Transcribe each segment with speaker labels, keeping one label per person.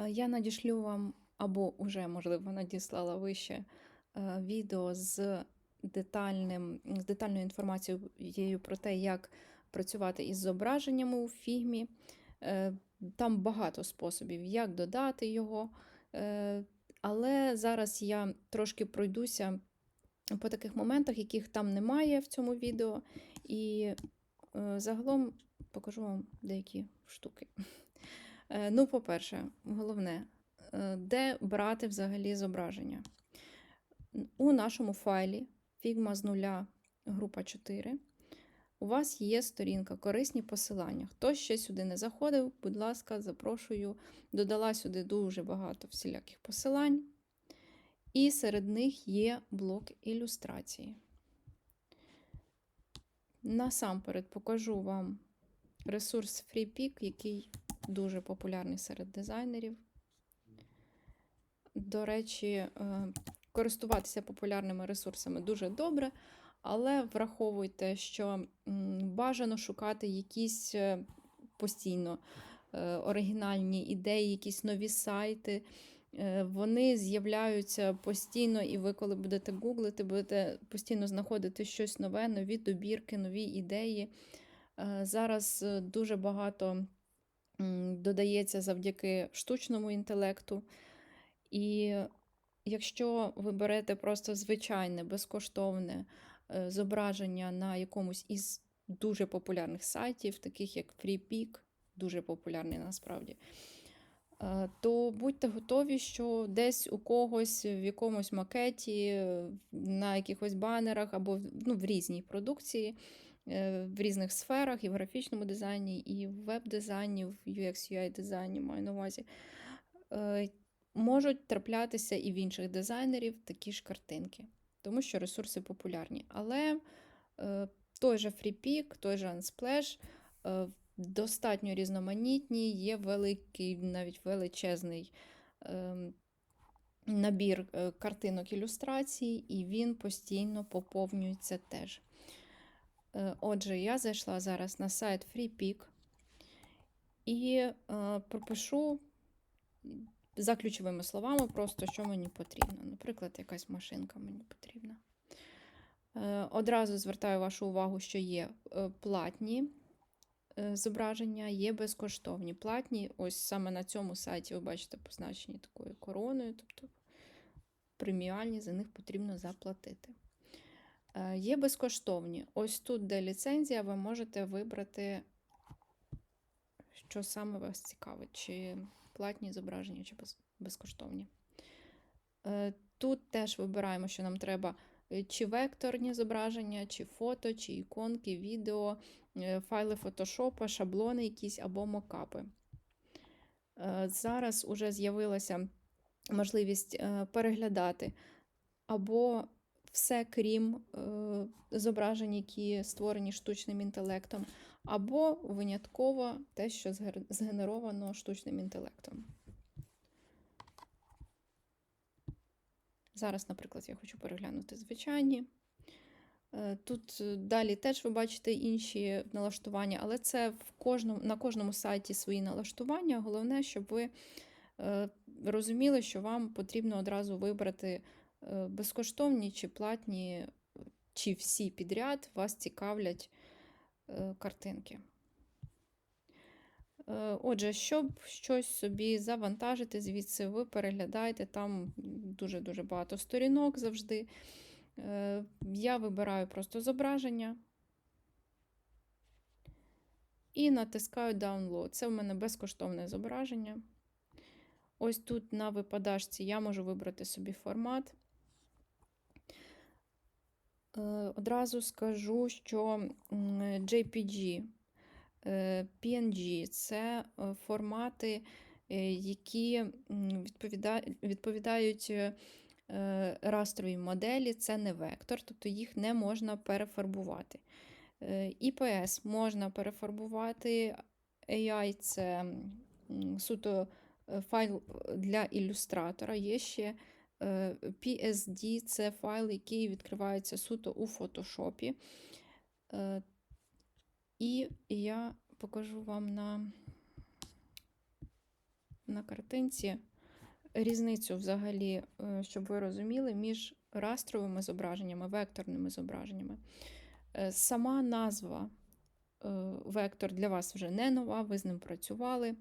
Speaker 1: Е, Я надішлю вам, або вже, можливо, надіслала вище е, відео з детальним, з детальною інформацією про те, як працювати із зображеннями у фігмі. Е, Там багато способів, як додати його. Але зараз я трошки пройдуся по таких моментах, яких там немає в цьому відео. І загалом покажу вам деякі штуки. Е, Ну, по-перше, головне, е, де брати взагалі зображення. У нашому файлі Figma з нуля група 4. У вас є сторінка корисні посилання. Хто ще сюди не заходив, будь ласка, запрошую. Додала сюди дуже багато всіляких посилань. І серед них є блок ілюстрації. Насамперед покажу вам ресурс FreePic, який дуже популярний серед дизайнерів. До речі, е, користуватися популярними ресурсами дуже добре, але враховуйте, що бажано шукати якісь е, постійно е, оригінальні ідеї, якісь нові сайти. Вони з'являються постійно, і ви, коли будете гуглити, будете постійно знаходити щось нове, нові добірки, нові ідеї. Зараз дуже багато додається завдяки штучному інтелекту. І якщо ви берете просто звичайне, безкоштовне е, зображення на якомусь із дуже популярних сайтів, таких як FreePic, дуже популярний насправді, е, то будьте готові, що десь у когось в якомусь макеті, на якихось банерах або ну, в різній продукції в різних сферах, і в графічному дизайні, і в веб-дизайні, в UX-UI дизайні маю на увазі. Е, можуть траплятися і в інших дизайнерів такі ж картинки, тому що ресурси популярні. Але е, той же FreePic, той же Unsplash достатньо різноманітні, є великий, навіть величезний ем, набір картинок ілюстрацій, і він постійно поповнюється теж. Е, отже, я зайшла зараз на сайт FreePic і е, пропишу за ключовими словами, просто що мені потрібно. Наприклад, якась машинка мені потрібна. Е, одразу звертаю вашу увагу, що є платні зображення, є безкоштовні. Платні, ось саме на цьому сайті, ви бачите, позначені такою короною, тобто преміальні, за них потрібно заплатити. Е, є безкоштовні. Ось тут, де ліцензія, ви можете вибрати, що саме вас цікавить, чи платні зображення, чи безкоштовні. Е, тут теж вибираємо, що нам треба е, чи векторні зображення, чи фото, чи іконки, відео, файли фотошопа, шаблони якісь або мокапи. Зараз уже з'явилася можливість переглядати або все крім е, зображень, які створені штучним інтелектом, або винятково те, що згенеровано штучним інтелектом. Зараз, наприклад, я хочу переглянути звичайні. Е, тут далі теж ви бачите інші налаштування, але це в кожному, на кожному сайті свої налаштування. Головне, щоб ви е, розуміли, що вам потрібно одразу вибрати Е, безкоштовні чи платні, чи всі підряд вас цікавлять е, картинки. Е, отже, щоб щось собі завантажити, звідси ви переглядаєте, там дуже-дуже багато сторінок завжди. Я вибираю просто зображення і натискаю Download. Це в мене безкоштовне зображення. Ось тут на випадашці я можу вибрати собі формат. Е, одразу скажу, що JPG, е, PNG це е, формати, які відповідають растровій моделі, це не вектор, тобто їх не можна перефарбувати. IPS можна перефарбувати, AI це суто файл для ілюстратора. Є ще PSD це файл, який відкривається суто у фотошопі. Е, і я покажу вам на на картинці різницю взагалі, е, щоб ви розуміли, між растровими зображеннями, векторними зображеннями. Е, Сама назва е, вектор для вас вже не нова, ви з ним працювали.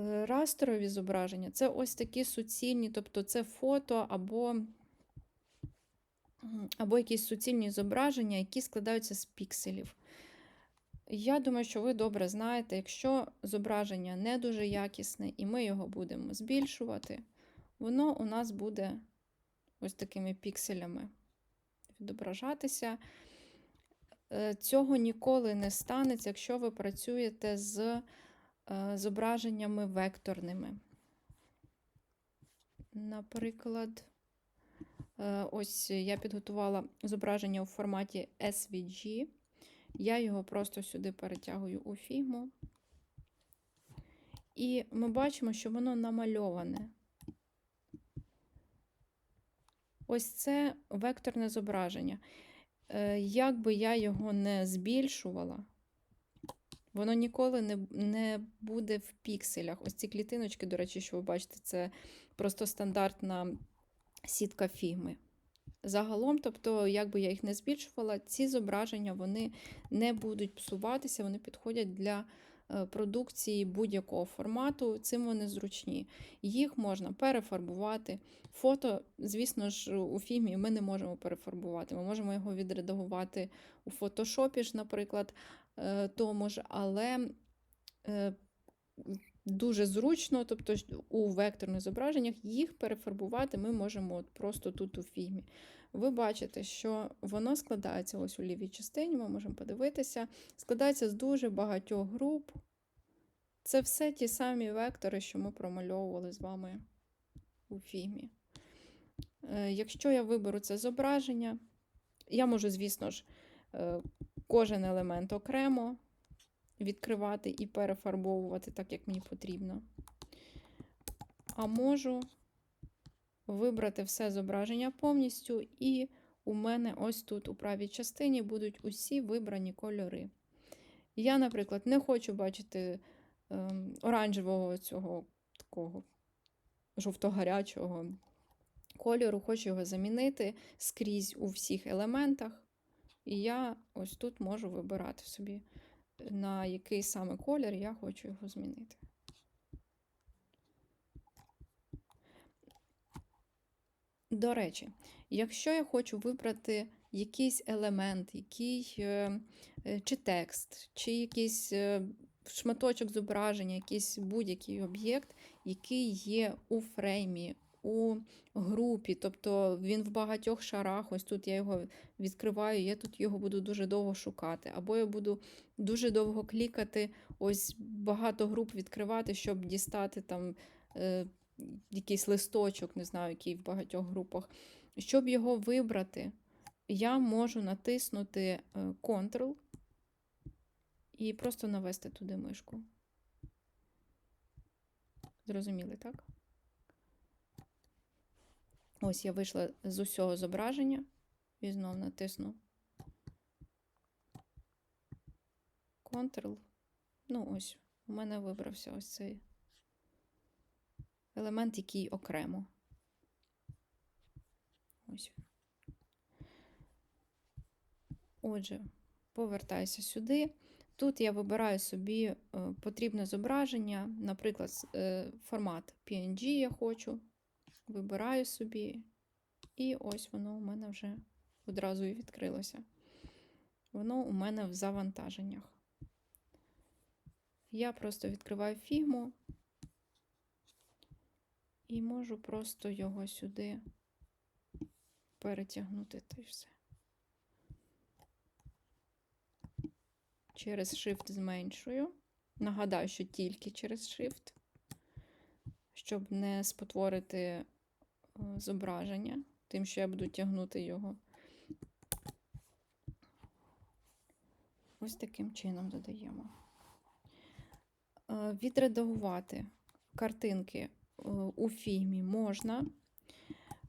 Speaker 1: Е, Растрові зображення це ось такі суцільні, тобто це фото або, або якісь суцільні зображення, які складаються з пікселів. Я думаю, що ви добре знаєте, якщо зображення не дуже якісне, і ми його будемо збільшувати, воно у нас буде ось такими пікселями відображатися. Е, Цього ніколи не станеться, якщо ви працюєте з зображеннями векторними. Наприклад, е, ось я підготувала зображення у форматі SVG. Я його просто сюди перетягую у фігму. І ми бачимо, що воно намальоване. Ось це векторне зображення. Е, Як би я його не збільшувала, воно ніколи не, не буде в пікселях. Ось ці клітиночки, до речі, що ви бачите, це просто стандартна сітка фігми. Загалом, тобто, як би я їх не збільшувала, ці зображення вони не будуть псуватися, вони підходять для е, продукції будь-якого формату. Цим вони зручні. Їх можна перефарбувати. Фото, звісно ж, у фільмі ми не можемо перефарбувати. Ми можемо його відредагувати у фотошопі, ж, наприклад, тому ж, але е, дуже зручно, тобто у векторних зображеннях їх перефарбувати ми можемо от просто тут у фільмі. Ви бачите, що воно складається ось у лівій частині, ми можемо подивитися, складається з дуже багатьох груп. Це все ті самі вектори, що ми промальовували з вами у фільмі. Е, Якщо я виберу це зображення, я можу, звісно ж, е, кожен елемент окремо відкривати і перефарбовувати так, як мені потрібно. А можу вибрати все зображення повністю, і у мене ось тут у правій частині будуть усі вибрані кольори. Я, наприклад, не хочу бачити ем, оранжевого цього такого жовто-гарячого кольору, хочу його замінити скрізь у всіх елементах. І я ось тут можу вибирати собі, на який саме колір я хочу його змінити. До речі, якщо я хочу вибрати якийсь елемент, який, е, е, чи текст, чи якийсь е, шматочок зображення, якийсь будь-який об'єкт, який є у фреймі, у групі, тобто він в багатьох шарах, ось тут я його відкриваю, я тут його буду дуже довго шукати. Або я буду дуже довго клікати, ось багато груп відкривати, щоб дістати там е, якийсь листочок, не знаю, який в багатьох групах. Щоб його вибрати, я можу натиснути е, Ctrl і просто навести туди мишку. Зрозуміли, так? Ось я вийшла з усього зображення і знов натисну Ctrl. Ну, ось, у мене вибрався ось цей елемент, який окремо. Ось. Отже, повертаюся сюди. Тут я вибираю собі е, потрібне зображення, наприклад, е, формат PNG я хочу. Вибираю собі, і ось воно у мене вже одразу і відкрилося. Воно у мене в завантаженнях. Я просто відкриваю фігму і можу просто його сюди перетягнути та й все. Через Shift зменшую. Нагадаю, що тільки через Shift, щоб не спотворити зображення, тим, що я буду тягнути його. Ось таким чином додаємо. Е, Відредагувати картинки е, у фільмі можна.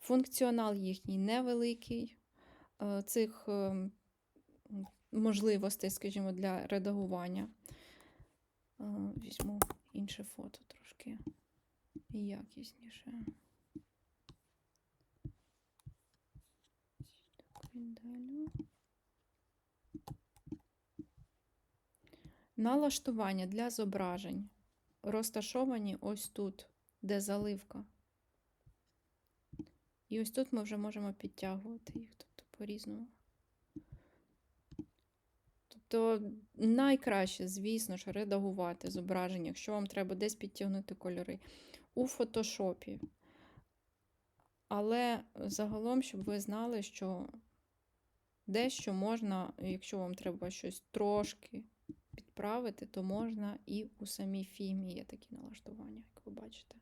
Speaker 1: Функціонал їхній невеликий. Е, Цих е, можливостей, скажімо, для редагування. Е, Візьму інше фото трошки. якісніше. Далі. Налаштування для зображень розташовані ось тут, де заливка. І ось тут ми вже можемо підтягувати їх, тобто по-різному. Тобто найкраще, звісно ж, редагувати зображення, якщо вам треба десь підтягнути кольори у фотошопі. Але загалом, щоб ви знали, що дещо можна, якщо вам треба щось трошки підправити, то можна і у самій фільмі є такі налаштування, як ви бачите.